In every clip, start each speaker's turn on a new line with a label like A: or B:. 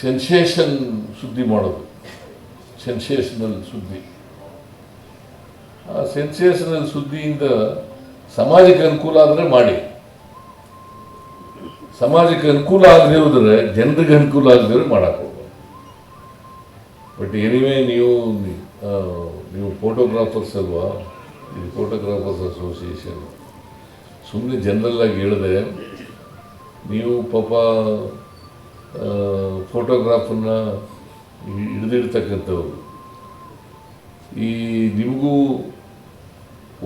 A: Sensation ಸುದ್ದಿ ಮಾಡೋದು. Sensational ಸುದ್ದಿ. ಆ ಸೆನ್ಸೇಷನಲ್ ಸುದ್ದಿಯಿಂದ ಸಮಾಜಕ್ಕೆ ಅನುಕೂಲ ಆದರೆ ಮಾಡಿ. ಸಮಾಜಕ್ಕೆ ಅನುಕೂಲ ಆಗದೆ ಹೋದರೆ ಜನರಿಗೆ ಅನುಕೂಲ ಆಗದೆ ಮಾಡಕ್ಕೆ ಹೋಗ್ಬೋದು ಬಟ್ ಎನಿವೇ ನೀವು ನೀವು ಫೋಟೋಗ್ರಾಫರ್ಸ್ ಅಲ್ವಾ? ಇದು ಫೋಟೋಗ್ರಾಫರ್ಸ್ ಅಸೋಸಿಯೇಷನ್ ಸುಮ್ಮನೆ ಜನರಲ್ಲಾಗಿ ಹೇಳಿದೆ ನೀವು ಪಾಪ ಫೋಟೋಗ್ರಾಫನ್ನ ಹಿಡಿದಿರ್ತಕ್ಕಂಥವ್ರು ಈ ನಿಮಗೂ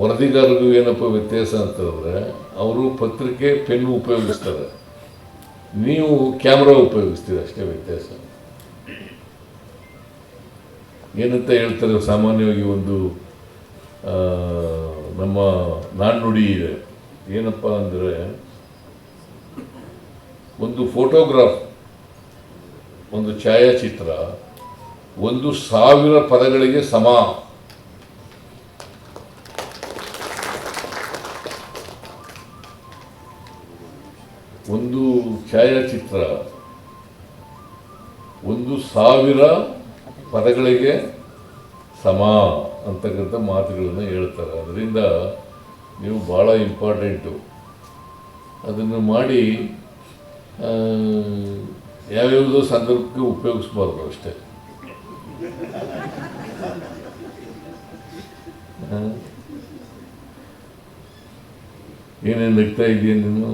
A: ವರದಿಗಾರರಿಗೂ ಏನಪ್ಪ ವ್ಯತ್ಯಾಸ ಅಂತಂದರೆ, ಅವರು ಪತ್ರಿಕೆ ಪೆನ್ ಉಪಯೋಗಿಸ್ತಾರೆ. ನೀವು ಕ್ಯಾಮ್ರಾ ಉಪಯೋಗಿಸ್ತೀರಿ ಅಷ್ಟೇ ವ್ಯತ್ಯಾಸ. ಏನಂತ ಹೇಳ್ತಾರೆ ಸಾಮಾನ್ಯವಾಗಿ ಒಂದು ನಮ್ಮ ನಾಣ್ಣುಡಿ ಇದೆ. ಏನಪ್ಪ ಅಂದರೆ, ಒಂದು ಫೋಟೋಗ್ರಾಫ್ ಒಂದು ಛಾಯಾಚಿತ್ರ ಒಂದು ಸಾವಿರ ಪದಗಳಿಗೆ ಸಮ. ಒಂದು ಛಾಯಾಚಿತ್ರ ಒಂದು ಸಾವಿರ ಪದಗಳಿಗೆ ಸಮ ಅಂತಕ್ಕಂಥ ಮಾತುಗಳನ್ನು ಹೇಳ್ತಾರೆ. ಅದರಿಂದ ನೀವು ಭಾಳ ಇಂಪಾರ್ಟೆಂಟು. ಅದನ್ನು ಮಾಡಿ ಯಾವ್ಯಾವುದೋ ಸಂದರ್ಭಕ್ಕೆ ಉಪಯೋಗಿಸ್ಬಾರ್ದು ಅಷ್ಟೇ? ಏನೇನು ನಗ್ತಾ ಇದೆಯಾ ನೀನು?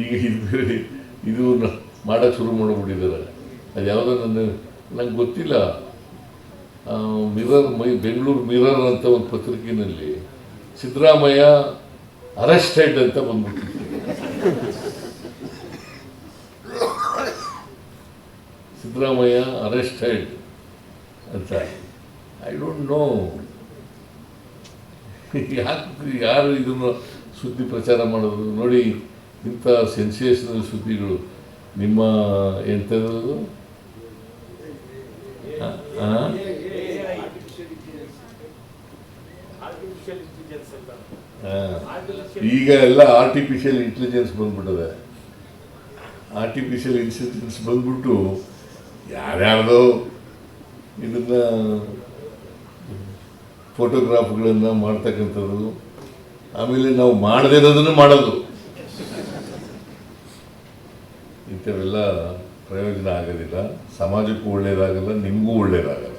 A: ಈಗ ಇದು ಇದು ಮಾಡಕ್ಕೆ ಶುರು ಮಾಡಿಬಿಟ್ಟಿದ್ದಾರೆ ಅದು ಯಾವುದೋ ನನ್ನ ನಂಗೆ ಗೊತ್ತಿಲ್ಲ ಮಿರರ್, ಮೈ, ಬೆಂಗಳೂರು ಮಿರರ್ ಅಂತ ಒಂದು ಪತ್ರಿಕೆಯಲ್ಲಿ ಸಿದ್ದರಾಮಯ್ಯ ಅರೆಸ್ಟೆಡ್ ಅಂತ ಬಂದ್ಬಿಟ್ಟಿತ್ತು ಸಿದ್ದರಾಮಯ್ಯ ಅರೆಸ್ಟೆಡ್ ಅಂತ. ಐ ಡೋಂಟ್ ನೋ ಯಾಕೆ ಯಾರು ಇದನ್ನು ಸುದ್ದಿ ಪ್ರಚಾರ ಮಾಡೋದು? ನೋಡಿ, ಇಂಥ ಸೆನ್ಸೇಷನಲ್ ಸುದ್ದಿಗಳು. ನಿಮ್ಮ ಎಂಥದ್ದು ಆ? ಆ? ಆ. ಈಗ ಎಲ್ಲ ಆರ್ಟಿಫಿಷಿಯಲ್ ಇಂಟೆಲಿಜೆನ್ಸ್ ಬಂದ್ಬಿಟ್ಟದೆ. ಆರ್ಟಿಫಿಷಿಯಲ್ ಇಂಟೆಲಿಜೆನ್ಸ್ ಬಂದ್ಬಿಟ್ಟು ಯಾರ್ಯಾರ್ದೋ ಇದನ್ನ ಫೋಟೋಗ್ರಾಫ್ಗಳನ್ನು ಮಾಡ್ತಕ್ಕಂಥದ್ದು. ಆಮೇಲೆ ನಾವು ಮಾಡದೇ ಇರೋದನ್ನು ಮಾಡೋದು. ಇಂಥವೆಲ್ಲ ಪ್ರಯೋಜನ ಆಗೋದಿಲ್ಲ. ಸಮಾಜಕ್ಕೂ ಒಳ್ಳೆಯದಾಗಲ್ಲ ನಿಮಗೂ ಒಳ್ಳೆಯದಾಗಲ್ಲ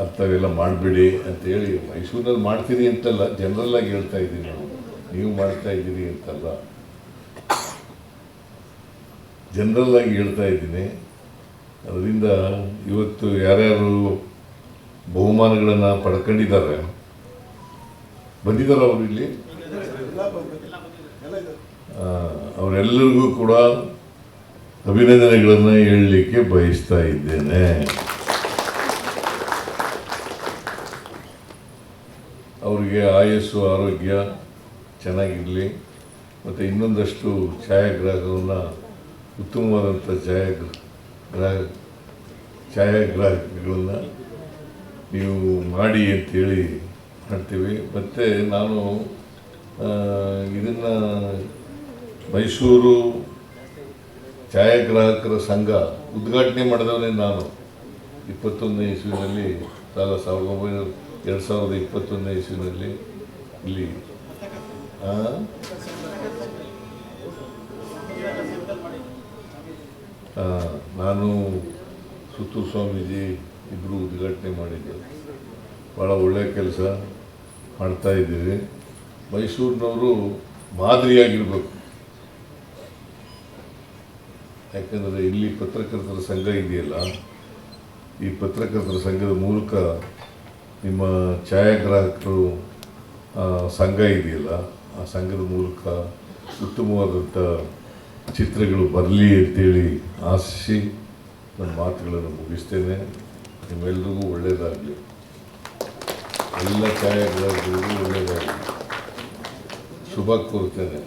A: ಅಂಥವೆಲ್ಲ ಮಾಡಬೇಡಿ ಅಂತೇಳಿ ಮೈಸೂರಿನಲ್ಲಿ ಮಾಡ್ತೀರಿ ಅಂತಲ್ಲ ಜನರಲ್ಲಾಗಿ ಹೇಳ್ತಾ ಇದ್ದೀನಿ ನಾವು ನೀವು ಮಾಡ್ತಾ ಇದ್ದೀರಿ ಅಂತಲ್ಲ. ಜನರಲ್ಲಾಗಿ ಹೇಳ್ತಾ ಇದ್ದೀನಿ. ಅದರಿಂದ ಇವತ್ತು ಯಾರ್ಯಾರು ಬಹುಮಾನಗಳನ್ನು ಪಡ್ಕೊಂಡಿದ್ದಾರೆ, ಬಂದಿದ್ದಾರೆ ಅವರು ಇಲ್ಲಿ? ಅವರೆಲ್ಲರಿಗೂ ಕೂಡ ಅಭಿನಂದನೆಗಳನ್ನು ಹೇಳಲಿಕ್ಕೆ ಬಯಸ್ತಾ ಇದ್ದೇನೆ. ಅವರಿಗೆ ಆಯಸ್ಸು, ಆರೋಗ್ಯ ಚೆನ್ನಾಗಿರಲಿ. ಮತ್ತು ಇನ್ನೊಂದಷ್ಟು ಛಾಯಾಗ್ರಾಹಕವನ್ನು ಉತ್ತಮವಾದಂಥ ಛಾಯಾಗ್ರ, ಗ್ರಾಹ, ಛಾಯಾಗ್ರಾಹಕಗಳನ್ನು ನೀವು ಮಾಡಿ ಅಂತೇಳಿ ಮಾಡ್ತೀವಿ. ಮತ್ತು ನಾನು ಇದನ್ನು ಮೈಸೂರು ಛಾಯಾಗ್ರಾಹಕರ ಸಂಘ ಉದ್ಘಾಟನೆ ಮಾಡಿದವನೇ ನಾನು. ಇಪ್ಪತ್ತೊಂದನೇ ಇಸ್ವಿನಲ್ಲಿ ಸಾಲ ಸಾವಿರದ ಒಂಬೈನೂರ ಎರಡು ಸಾವಿರದ ಇಪ್ಪತ್ತೊಂದನೇ ಇಸ್ವಿನಲ್ಲಿ ಇಲ್ಲಿ. ನಾನು ಸುತ್ತೂರು ಸ್ವಾಮೀಜಿ ಇಬ್ಬರು ಉದ್ಘಾಟನೆ ಮಾಡಿದ್ದೆ. ಭಾಳ ಒಳ್ಳೆಯ ಕೆಲಸ ಮಾಡ್ತಾ ಇದ್ದೀವಿ. ಮೈಸೂರಿನವರು ಮಾದರಿಯಾಗಿರ್ಬೇಕು. ಯಾಕಂದರೆ ಇಲ್ಲಿ ಪತ್ರಕರ್ತರ ಸಂಘ ಇದೆಯಲ್ಲ ಈ ಪತ್ರಕರ್ತರ ಸಂಘದ ಮೂಲಕ ನಿಮ್ಮ ಛಾಯಾಗ್ರಾಹಕರು ಸಂಘ ಇದೆಯಲ್ಲ, ಆ ಸಂಘದ ಮೂಲಕ ಉತ್ತಮವಾದಂಥ ಚಿತ್ರಗಳು ಬರಲಿ ಅಂತೇಳಿ ಆಶಿಸಿ ನನ್ನ ಮಾತುಗಳನ್ನು ಮುಗಿಸ್ತೇನೆ. ನಿಮ್ಮೆಲ್ಲರಿಗೂ ಒಳ್ಳೆಯದಾಗಲಿ ಎಲ್ಲ ಛಾಯಾಗ್ರಾಹಕರಿಗೂ ಒಳ್ಳೆಯದಾಗಲಿ ಶುಭ ಕೋರ್ತೇನೆ.